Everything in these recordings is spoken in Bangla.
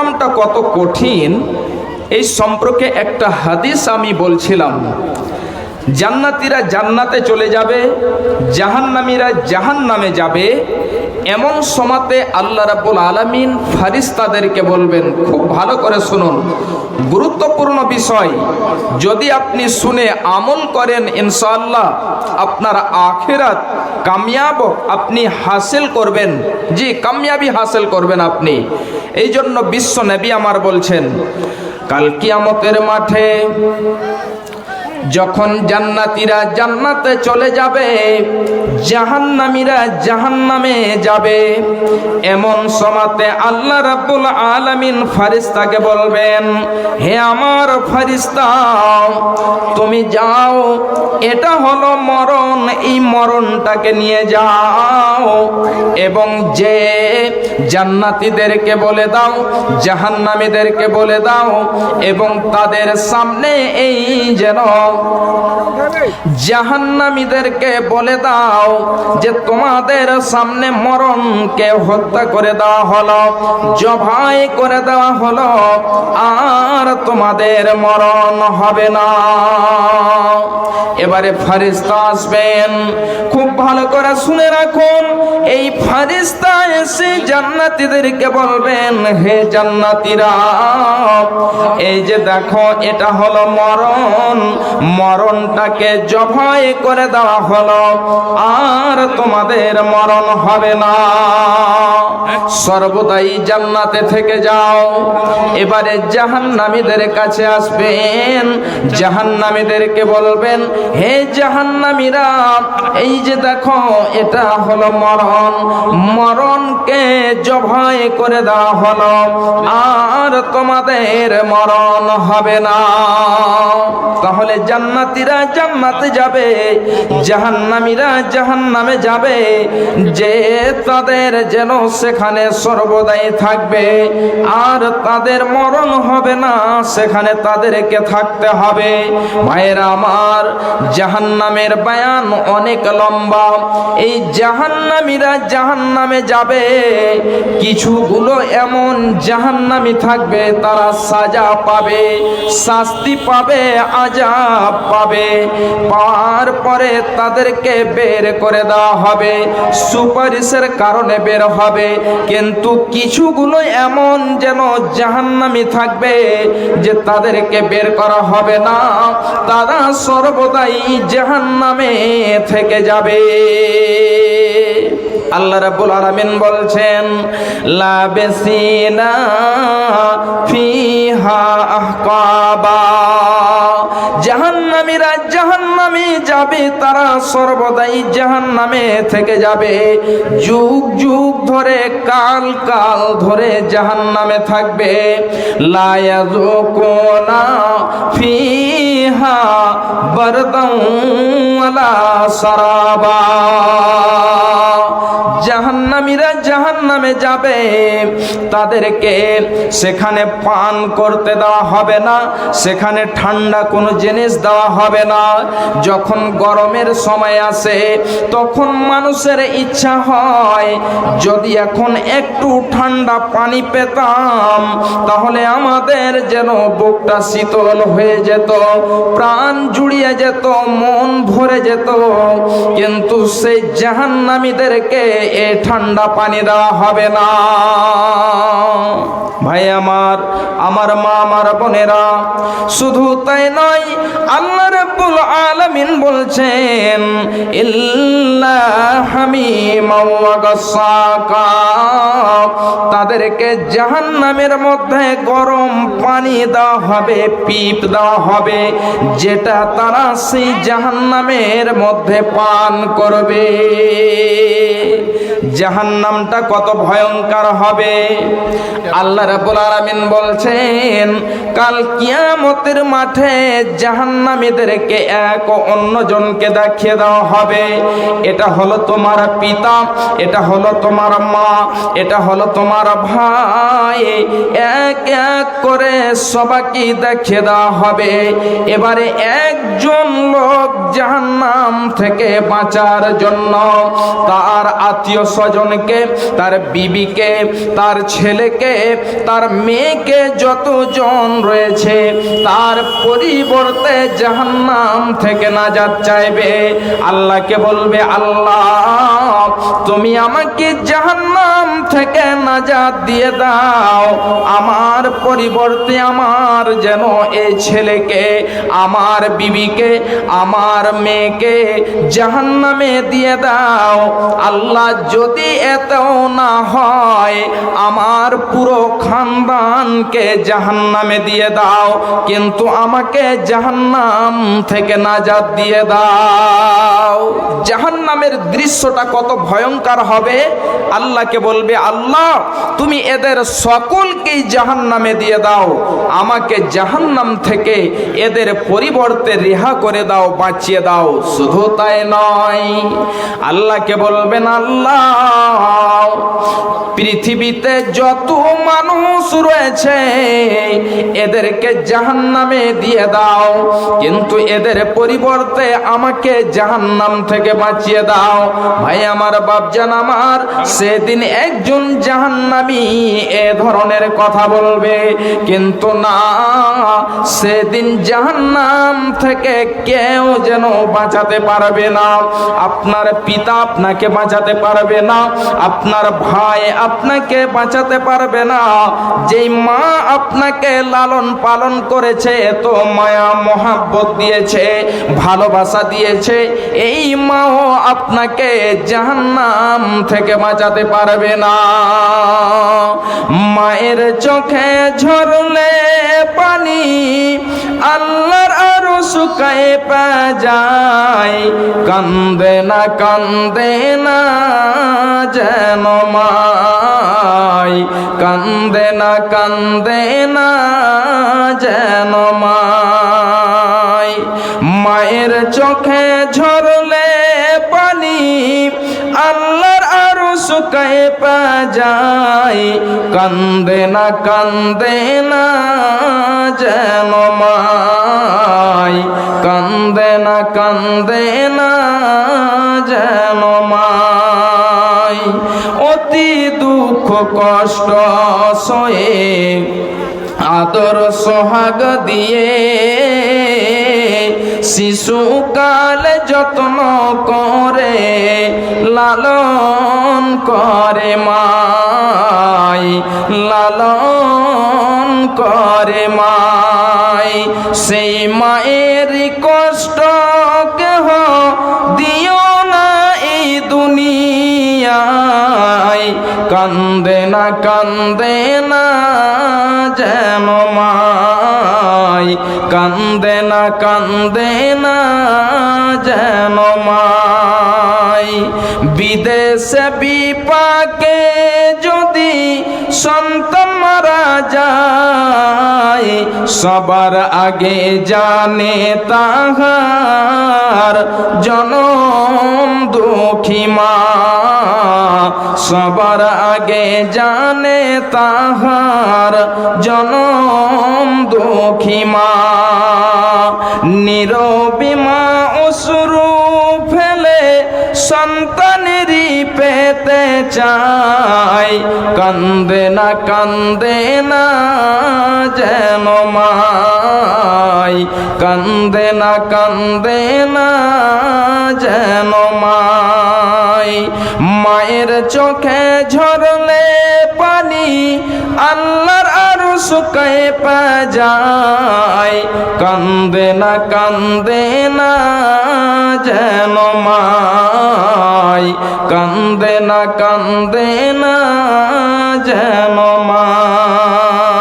জাহান্নামটা কত কঠিন, এই সম্পর্কে একটা হাদিস আমি বলছিলাম। জান্নাতিরা জান্নাতে চলে যাবে, জাহান্নামীরা জাহান্নামে যাবে এমন সমাতে আল্লাহ রাব্বুল আলামিন ফারিস্তাদেরকে বলবেন, খুব ভালো করে শুনুন। গুরুত্বপূর্ণ বিষয়, যদি আপনি শুনে আমল করেন, ইনশাআল্লাহ আপনার আখেরাত কামিয়াব আপনি হাসিল করবেন। জি, কামিয়াবি হাসিল করবেন আপনি। এই জন্য বিশ্ব নবী আমার বলছেন, কাল কিয়ামতের মাঠে যখন জান্নাতীরা জান্নাতে চলে যাবে, জাহান্নামীরা জাহান্নামে যাবে। এমন সমাতে আল্লাহ রাব্বুল আলামিন ফারিস্তাকে বলবেন, হে আমার ফারিস্তা তুমি যাও, এটা হলো মরণ, এই মরণটাকে নিয়ে যাও এবং যে জান্নাতীদেরকে বলে দাও, জাহান্নামীদেরকে বলে দাও এবং তাদের সামনে এই যেন জাহান্নামীদেরকে বলে দাও যে তোমাদের সামনে মরণকে হত্যা করে দেওয়া হলো, জবাই করে দেওয়া হলো, আর তোমাদের মরণ হবে না। এবারে ফারিস্তা আসবেন। খুব ভালো করে শুনে রাখুন, এই ফারিস্তা এসে জান্নাতীদেরকে বলবেন, হে জান্নাতীরা, এই যে দেখো, এটা হলো মরণ মরণটাকে জবাই করে দেওয়া হলো, আর তোমাদের মরণ হবে না। সর্বদাই জান্নাতে থেকে যাও। এবারে জাহান্নামীদের কাছে আসবেন। জাহান্নামীদেরকে বলবেন, হে জাহান্নামীরা, এই যে দেখো, এটা হলো মরণ। মরণকে জবাই করে দেওয়া হলো, আর তোমাদের মরণ হবে না। তাহলে জান্নাতীরা জান্নাতে যাবে, জাহান্নামীরা জাহান্নামে যাবে, যে তাদের যেন সেখানে সর্বদাই থাকবে, আর তাদের মরণ হবে না, সেখানে তাদেরকে থাকতে হবে। ভাইয়েরা আমার, জাহান্নামের বায়ান অনেক লম্বা, এই জাহান্নামীরা জাহান্নামে যাবে, কিছুগুলো এমন জাহান্নামী থাকবে, তারা সাজা পাবে, শাস্তি পাবে আজাব পাবে। পাওয়ার পরে তাদেরকে বের করে দেওয়া হবে। সুপারিশের কারণে বের হবে। কিন্তু কিছুগুলো এমন যেন জাহান্নামি থাকবে যে তাদেরকে বের করা হবে না। তারা সর্বদাই জাহান্নামে থেকে যাবে। আল্লাহ রাব্বুল আলামিন বলছেন লাবেসিনা ফিহা আহকাবা। জাহান্নামীরা জাহান্নামে যাবে, তারা সর্বদাই জাহান্নামে থেকে যাবে। যুগ যুগ ধরে, কাল কাল ধরে জাহান্নামে থাকবে। লায়াযুকুনা ফিহা বারদান সারাবা। জাহান্নামীরা জাহান্নামে যাবে। তাদেরকে সেখানে পান করতে দেওয়া হবে না, সেখানে ঠান্ডা কোনো জিনিস দেওয়া হবে না। যখন গরমের সময় আসে, তখন মানুষের ইচ্ছা হয়, যদি এখন একটু ঠান্ডা পানি পেতাম, তাহলে আমাদের যেন বুকটা শীতল হয়ে যেত, প্রাণ জুড়িয়ে যেত, মন ভরে যেত। কিন্তু সেই জাহান্নামীদেরকে এ ঠান্ডা পানি দেওয়া হবে না। ভাই আমার আমার মা, আমার বোনেরা, শুধু তাই নয়, আল্লাহ রাব্বুল আলামিন বলছেন তাদেরকে জাহান্নামের মধ্যে গরম পানি দেওয়া হবে, পিপ দেওয়া হবে, যেটা তারা সেই জাহান্নামের মধ্যে পান করবে। জাহান্নামটা কত ভয়ঙ্কর হবে। আল্লাহ রাব্বুল আলামিন বলছেন, কাল কিয়ামতের মাঠে জাহান্নামীদেরকে এক অন্যজনকে দেখিয়ে দেওয়া হবে। এটা হলো তোমার পিতা, এটা হলো তোমার মা, এটা হলো তোমার ভাই। এক এক করে সবাইকে দেখিয়ে দেওয়া হবে। এবারে একজন লোক জাহান্নাম থেকে বাঁচার জন্য তার আত্মীয় স্বজন স্বজনকে, তার বিবিকে, তার ছেলেকে, তার মেয়েকে যতজন রয়েছে, তার পরিবর্তে জাহান্নাম থেকে নাজাত চাইবে। আল্লাহকে বলবে, আল্লাহ, তুমি আমাকে জাহান্নাম থেকে নাজাত দিয়ে দাও। আমার পরিবর্তে আমার যেন এই ছেলেকে, আমার বিবিকে, আমার মেয়েকে জাহান্নামে দিয়ে দাও। আল্লাহ যদি এতও না হয়, আমার পুরো খানদানকে জাহান্নামে দিয়ে দাও, কিন্তু আমাকে জাহান্নাম থেকে নাজাত দিয়ে দাও। জাহান্নামের দৃশ্যটা কত ভয়ঙ্কর হবে, আল্লাহকে বলবে, আল্লাহ, তুমি এদের সকলকেই জাহান্নামে দিয়ে দাও। আমাকে জাহান্নাম থেকে এদের পরিবর্তে রেহা করে দাও, বাঁচিয়ে দাও। শুধু তাই নয়, আল্লাহকে বলবেন, আল্লাহ, পৃথিবীতে যত মানুষ রয়েছে, এদেরকে জাহান্নামে দিয়ে দাও। কিন্তু এদের পরিবর্তে আমাকে জাহান্নাম থেকে বাঁচিয়ে দাও। ভাই, আমার বাপজান আমার, সেদিন একজন জাহান্নামী এ ধরনের কথা বলবে। কিন্তু না। সেদিন জাহান্নাম থেকে কেউ যেন বাঁচাতে পারবে না। আপনার পিতা আপনাকে বাঁচাতে পারবে না। আপনার ভাই আপনাকে বাঁচাতে পারবে না। যেই মা আপনাকে লালন পালন করেছে এত মায়া, মহাব্বত দিয়েছে, ভালোবাসা দিয়েছে। এই মাও আপনাকে জাহান্নাম থেকে বাঁচাতে পারবে না। মায়ের চোখে ঝরলে পানি, আল্লাহর আরও শুকায় পা যায় কান্দে না কান্দে না যেন মাই কান্দে না কান্দে না যেন মাই মায়ের চোখে ঝরলে শুকায় পা যায় কান্দে না কান্দে না যেন মাই। কান্দে না কান্দে না যেন মাই। অতি দুঃখ, কষ্ট সয়ে আদর, সোহাগ দিয়ে শিশুকাল যত্ন করে, লালন করে মাই, লালন করে মাই। সেই মায়ের কষ্ট কেহ দিও না এই দুনিয়ায়। কান্দে না কান্দে না যেন মাই কান্দে না কান্দে না যেন মাই। বিদেশে বিপাকে যদি সন্তান মারা যায়, সবার আগে জানে তাহার জনম দুঃখী মা। সবার আগে জানে তাহার জনম দুঃখী মা। নীরবী মা অসুরু ফেলে সন্তানেরই পেতে চাই কান্দে না কান্দে না যেন মাই কান্দে না কান্দে না যেন মাই মায়ের চোখে ঝরলে পানি আল্লাহর আরও শুকায় পা যায়। কান্দে না কান্দে না যেন মাই কান্দে না কান্দে না যেন মাই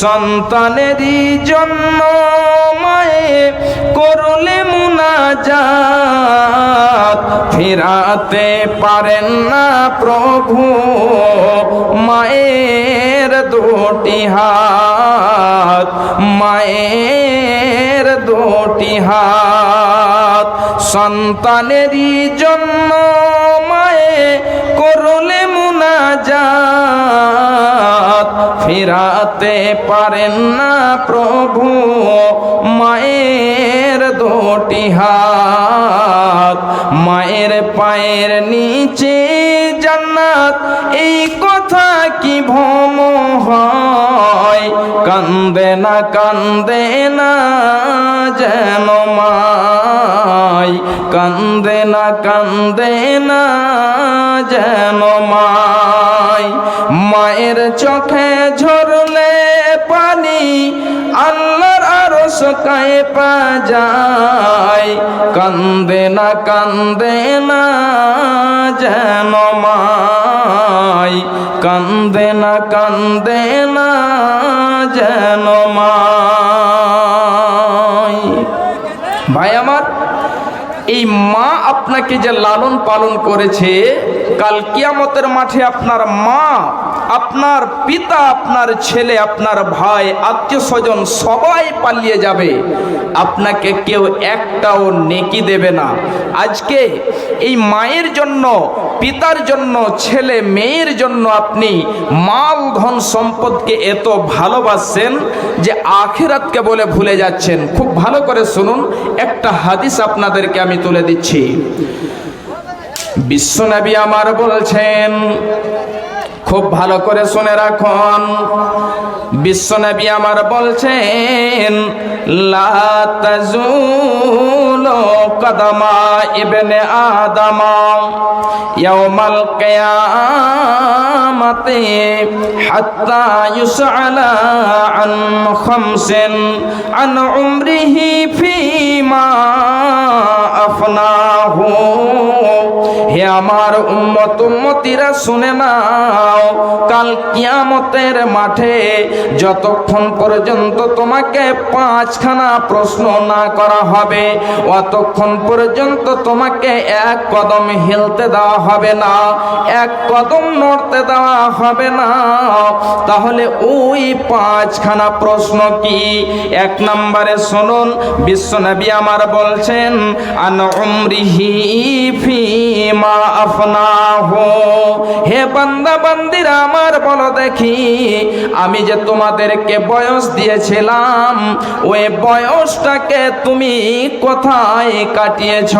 সন্তানেরই জন্য মায়ে করলে মুনাজাত। ফিরাতে পারেন না প্রভু। মায়ের দুটি হাত, মায়ের দুটি হাত। সন্তানেরই জন্য মায়ে করলে মুনাজাত। ফিরাতে পারেন না প্রভু। মায়ের দুটি হাত জান্নাত, মায়ের পায়ের নিচে জান্নাত। এই কথা কি ভম হয়? কান্দে না কান্দে না যেন মাই। কান্দে না কান্দে না যেন মাই। মায়ের চোখে ঝরলে সকায়ে পা যায়, কান্দে না কান্দে না যেন মাই কান্দে না কান্দে না যেন মাই ভাই আমার, এই মা আপনাকে যে লালন পালন করেছে কাল কিয়ামতের মাঠে আপনার মা, আপনার পিতা, আপনার ছেলে, আপনার ভাই, আত্মীয় স্বজন সবাই পালিয়ে যাবে। আপনাকে কেউ একটাও নেকি দেবে না। আজকে এই মায়ের জন্য, পিতার জন্য, ছেলে মেয়ের জন্য আপনি মাল, ধন, সম্পদকে এত ভালোবাসছেন যে আখেরাতকে বলে ভুলে যাচ্ছেন। খুব ভালো করে শুনুন, একটা হাদিস আপনাদেরকে আমি তুলে দিচ্ছি। বিশ্বনবী আমার বলছেন, খুব ভালো করে শুনে রাখুন। বিশ্বনবী আমার বলছেন কদমা ইবনে আদমা ইয়াউমাল কিয়ামাতি হাত্তা ইউসআলা আন খামসিন আন উমরিহি ফিমা আফনাহু। আমার উম্মত উম্মতিরা শুনে নাও, কাল কিয়ামতের মাঠে যতক্ষণ পর্যন্ত তোমাকে পাঁচখানা প্রশ্ন না করা হবে, অতক্ষণ পর্যন্ত তোমাকে এক কদম হেলতে দেওয়া হবে না, এক কদম নড়তে দেওয়া হবে না। তাহলে ওই পাঁচখানা প্রশ্ন কি? এক নম্বরে শুনুন বিশ্বনবী আমার বলছেন, আন উমরিহি ফিমা হে বান্দা, বান্দিরা, আমার বলো দেখি, আমি যে তোমাদেরকে বয়স দিয়েছিলাম, ওই বয়সটাকে তুমি কোথায় কাটিয়েছ?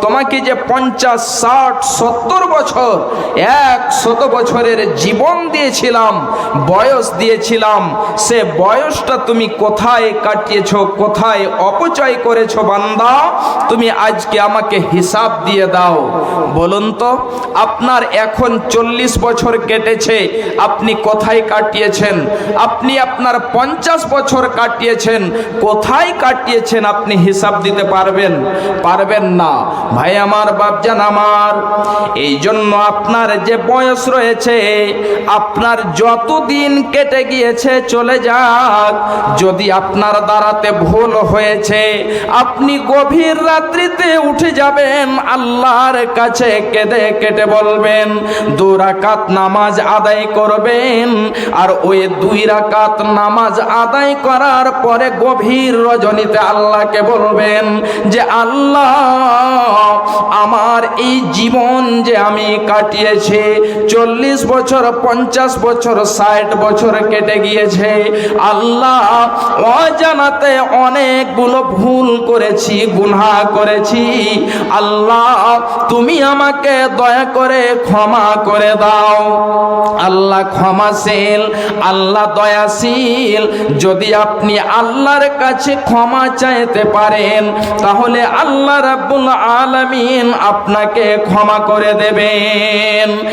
তোমাকে যে পঞ্চাশ, ষাট, সত্তর বছর এক শত বছরের জীবন দিয়েছিলাম, বয়স দিয়েছিলাম, সে বয়সটা তুমি কোথায় কাটিয়েছ, কোথায় অপচয় করেছ বান্দা? তুমি আজকে আমাকে হিসাব দিয়ে দাও। বলুন তো, আপনার এখন চল্লিশ বছর কেটেছে, আপনি কোথায় কাটিয়েছেন? আপনি আপনার পঞ্চাশ বছর কাটিয়েছেন, কোথায় কাটিয়েছেন আপনি হিসাব দিতে পারবেন? পারবেন না। ভাই আমার, বাপজান আমার এই জন্য আপনার যে বয়স রয়েছে, আপনার যত দিন কেটে গিয়েছে, চলে যাক। যদি আপনার দ্বারাতে ভুল হয়েছে, আপনি গভীর রাত্রিতে উঠে যাবেন আল্লাহর কাছে কেঁদে কেটে বলবেন, দু রাকাত নামাজ আদায় করবেন, আর ওই দুই রাকাত নামাজ আদায় করার পরে গভীর রজনীতে আল্লাহকে বলবেন যে, আল্লাহ, আমার এই জীবন যে আমি কাটিয়েছি, চল্লিশ বছর, পঞ্চাশ বছর, ষাট বছর কেটে গিয়েছে, আল্লাহ, অজানাতে অনেকগুলো ভুল করেছি, গুনাহ করেছি আল্লাহ, তুমি আমাকে দয়া করে ক্ষমা করে দাও। আল্লাহ ক্ষমাশীল, আল্লাহ দয়াশীল। যদি আপনি আল্লাহর কাছে ক্ষমা চাইতে পারেন, তাহলে আল্লাহ রাব্বুল আলামিন আপনাকে ক্ষমা করে দেবেন।